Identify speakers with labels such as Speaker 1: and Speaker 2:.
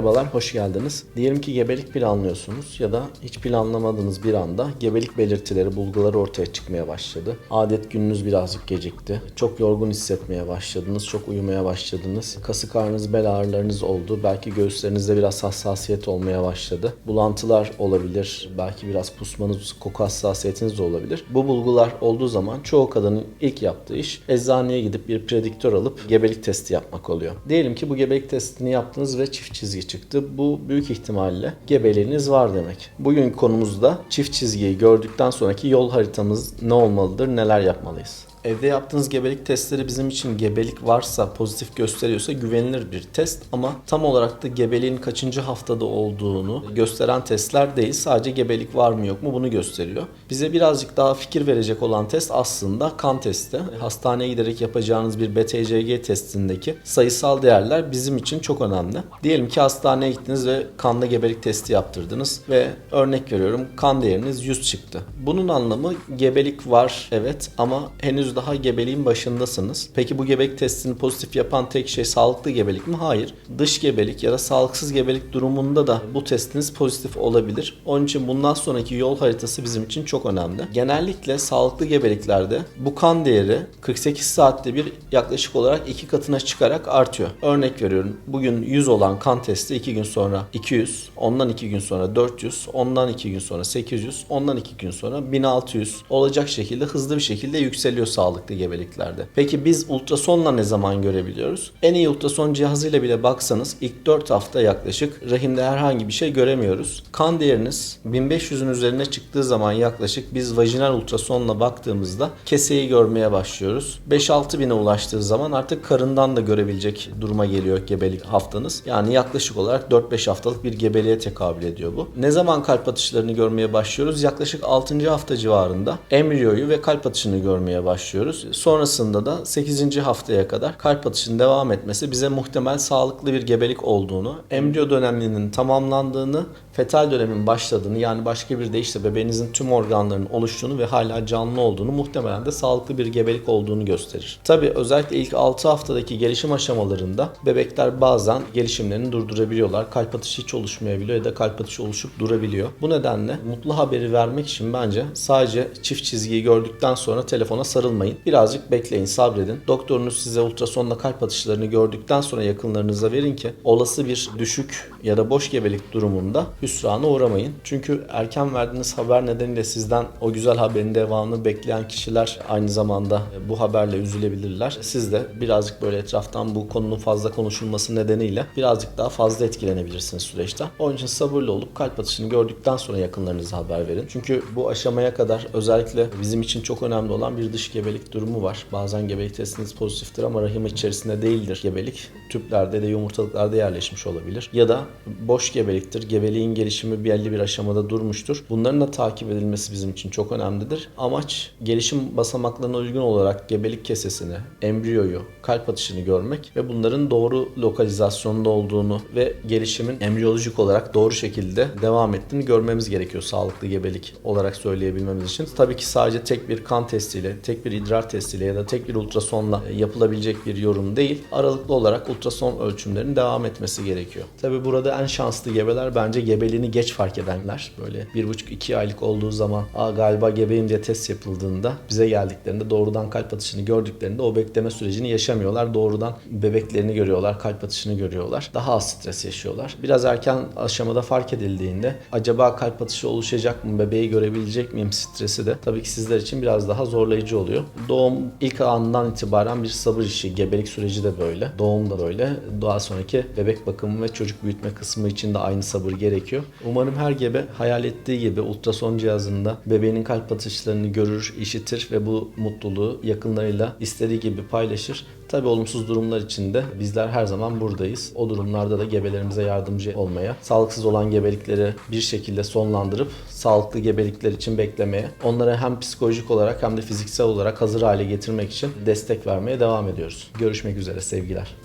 Speaker 1: Merhabalar, hoş geldiniz. Diyelim ki gebelik planlıyorsunuz ya da hiç planlamadığınız bir anda gebelik belirtileri, bulguları ortaya çıkmaya başladı. Adet gününüz birazcık gecikti. Çok yorgun hissetmeye başladınız, çok uyumaya başladınız. Kasık ağrınız, bel ağrılarınız oldu. Belki göğüslerinizde biraz hassasiyet olmaya başladı. Bulantılar olabilir, belki biraz pusmanız, koku hassasiyetiniz de olabilir. Bu bulgular olduğu zaman çoğu kadının ilk yaptığı iş eczaneye gidip bir prediktör alıp gebelik testi yapmak oluyor. Diyelim ki bu gebelik testini yaptınız ve çift çizgi çıktı. Bu büyük ihtimalle gebeliğiniz var demek. Bugün konumuzda çift çizgiyi gördükten sonraki yol haritamız ne olmalıdır, neler yapmalıyız? Evde yaptığınız gebelik testleri bizim için gebelik varsa, pozitif gösteriyorsa güvenilir bir test ama tam olarak da gebeliğin kaçıncı haftada olduğunu gösteren testler değil. Sadece gebelik var mı yok mu bunu gösteriyor. Bize birazcık daha fikir verecek olan test aslında kan testi. Hastaneye giderek yapacağınız bir BTCG testindeki sayısal değerler bizim için çok önemli. Diyelim ki hastaneye gittiniz ve kanda gebelik testi yaptırdınız ve örnek veriyorum kan değeriniz 100 çıktı. Bunun anlamı gebelik var evet ama henüz daha gebeliğin başındasınız. Peki bu gebelik testini pozitif yapan tek şey sağlıklı gebelik mi? Hayır. Dış gebelik ya da sağlıksız gebelik durumunda da bu testiniz pozitif olabilir. Onun için bundan sonraki yol haritası bizim için çok önemli. Genellikle sağlıklı gebeliklerde bu kan değeri 48 saatte bir yaklaşık olarak iki katına çıkarak artıyor. Örnek veriyorum. Bugün 100 olan kan testi 2 gün sonra 200, ondan 2 gün sonra 400, ondan 2 gün sonra 800, ondan 2 gün sonra 1600 olacak şekilde hızlı bir şekilde yükseliyor sağlıklı gebeliklerde. Peki biz ultrasonla ne zaman görebiliyoruz? En iyi ultrason cihazıyla bile baksanız ilk 4 hafta yaklaşık rahimde herhangi bir şey göremiyoruz. Kan değeriniz 1500'ün üzerine çıktığı zaman yaklaşık biz vajinal ultrasonla baktığımızda keseyi görmeye başlıyoruz. 5-6 bine ulaştığı zaman artık karından da görebilecek duruma geliyor gebelik haftanız. Yani yaklaşık olarak 4-5 haftalık bir gebeliğe tekabül ediyor bu. Ne zaman kalp atışlarını görmeye başlıyoruz? Yaklaşık 6. hafta civarında embriyoyu ve kalp atışını görmeye başlıyoruz. Sonrasında da 8. haftaya kadar kalp atışının devam etmesi bize muhtemel sağlıklı bir gebelik olduğunu, embriyo döneminin tamamlandığını, fetal dönemin başladığını yani başka bir deyişle bebeğinizin tüm organlarının oluştuğunu ve hala canlı olduğunu muhtemelen de sağlıklı bir gebelik olduğunu gösterir. Tabi özellikle ilk 6 haftadaki gelişim aşamalarında bebekler bazen gelişimlerini durdurabiliyorlar. Kalp atışı hiç oluşmayabiliyor ya da kalp atışı oluşup durabiliyor. Bu nedenle mutlu haberi vermek için bence sadece çift çizgiyi gördükten sonra telefona sarılmayın. Birazcık bekleyin, sabredin. Doktorunuz size ultrasonla kalp atışlarını gördükten sonra yakınlarınıza verin ki olası bir düşük ya da boş gebelik durumunda hüsrana uğramayın. Çünkü erken verdiğiniz haber nedeniyle sizden o güzel haberin devamını bekleyen kişiler aynı zamanda bu haberle üzülebilirler. Siz de birazcık böyle etraftan bu konunun fazla konuşulması nedeniyle birazcık daha fazla etkilenebilirsiniz süreçte. Onun için sabırlı olup kalp atışını gördükten sonra yakınlarınıza haber verin. Çünkü bu aşamaya kadar özellikle bizim için çok önemli olan bir dış gebelik durumu var. Bazen gebelik testiniz pozitiftir ama rahim içerisinde değildir gebelik. Tüplerde de yumurtalıklarda yerleşmiş olabilir. Ya da boş gebeliktir. Gebeliğin gelişimi belli bir aşamada durmuştur. Bunların da takip edilmesi bizim için çok önemlidir. Amaç gelişim basamaklarına uygun olarak gebelik kesesini, embriyoyu, kalp atışını görmek ve bunların doğru lokalizasyonda olduğunu ve gelişimin embriyolojik olarak doğru şekilde devam ettiğini görmemiz gerekiyor sağlıklı gebelik olarak söyleyebilmemiz için. Tabii ki sadece tek bir kan testiyle, tek bir idrar testiyle ya da tek bir ultrasonla yapılabilecek bir yorum değil. Aralıklı olarak ultrason ölçümlerinin devam etmesi gerekiyor. Tabii burada en şanslı gebeler bence gebeliğini geç fark edenler. Böyle bir buçuk iki aylık olduğu zaman Aa, galiba gebeyim diye test yapıldığında bize geldiklerinde doğrudan kalp atışını gördüklerinde o bekleme sürecini yaşamıyorlar. Doğrudan bebeklerini görüyorlar, kalp atışını görüyorlar. Daha az stres yaşıyorlar. Biraz erken aşamada fark edildiğinde acaba kalp atışı oluşacak mı, bebeği görebilecek miyim stresi de tabii ki sizler için biraz daha zorlayıcı oluyor. Doğum ilk andan itibaren bir sabır işi. Gebelik süreci de böyle. Doğum da böyle. Daha sonraki bebek bakımı ve çocuk büyütme kısmı için de aynı sabır gerekiyor. Umarım her gebe hayal ettiği gibi ultrason cihazında bebeğinin kalp atışlarını görür, işitir ve bu mutluluğu yakınlarıyla istediği gibi paylaşır. Tabii olumsuz durumlar için de bizler her zaman buradayız. O durumlarda da gebelerimize yardımcı olmaya, sağlıksız olan gebelikleri bir şekilde sonlandırıp sağlıklı gebelikler için beklemeye, onlara hem psikolojik olarak hem de fiziksel olarak hazır hale getirmek için destek vermeye devam ediyoruz. Görüşmek üzere sevgiler.